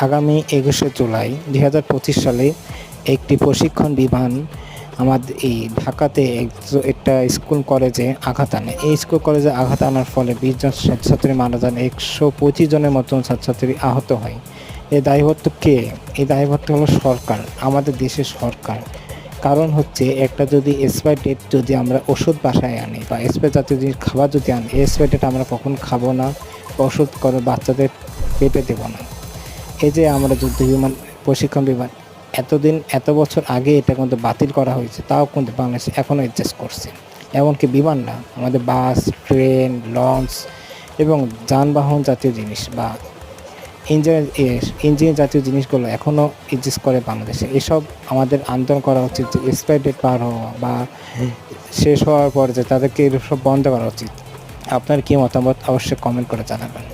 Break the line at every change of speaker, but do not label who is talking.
আগামী একুশে জুলাই দুই হাজার পঁচিশ সালে একটি প্রশিক্ষণ বিমান আমাদের এই ঢাকাতে এক- একটা স্কুল কলেজে আঘাত আনে। এই স্কুল কলেজে আঘাত আনার ফলে বিশ জন ছাত্রছাত্রী মারা যান। একশো পঁচিশ জনের মতন ছাত্রছাত্রী আহত হয়। এই দায়বদ্ধ কে? এই দায়বদ্ধ হলো সরকার, আমাদের দেশের সরকার। কারণ হচ্ছে একটা যদি এক্সপায়ার ডেট যদি আমরা ওষুধ বাসায় আনি বা এক্সপায়ার জাতীয় জিনিস খাবার যদি আনি এক্সপায়ার ডেট আমরা কখন খাব না? ওষুধ করে বাচ্চাদের পেপে দেবো না। এই যে আমরা যুদ্ধ বিমান, প্রশিক্ষণ বিমান, এতদিন, এত বছর আগে এটা কিন্তু বাতিল করা হয়েছে, তাও কিন্তু বাংলাদেশ এখনও অ্যাডজাস্ট করছে। এমনকি বিমান না, আমাদের বাস, ট্রেন, লঞ্চ এবং যানবাহন জাতীয় জিনিস বা ইঞ্জিন ইঞ্জিন জাতীয় জিনিসগুলো এখনও এক্সিস্ট করে বাংলাদেশে। এসব আমাদের আন্দোলন করা উচিত যে এক্সপায়ার ডেট পার হওয়া বা শেষ হওয়ার পর যে তাদেরকে এসব বন্ধ করা উচিত। আপনার কী মতামত? অবশ্যই কমেন্ট করে জানাবেন।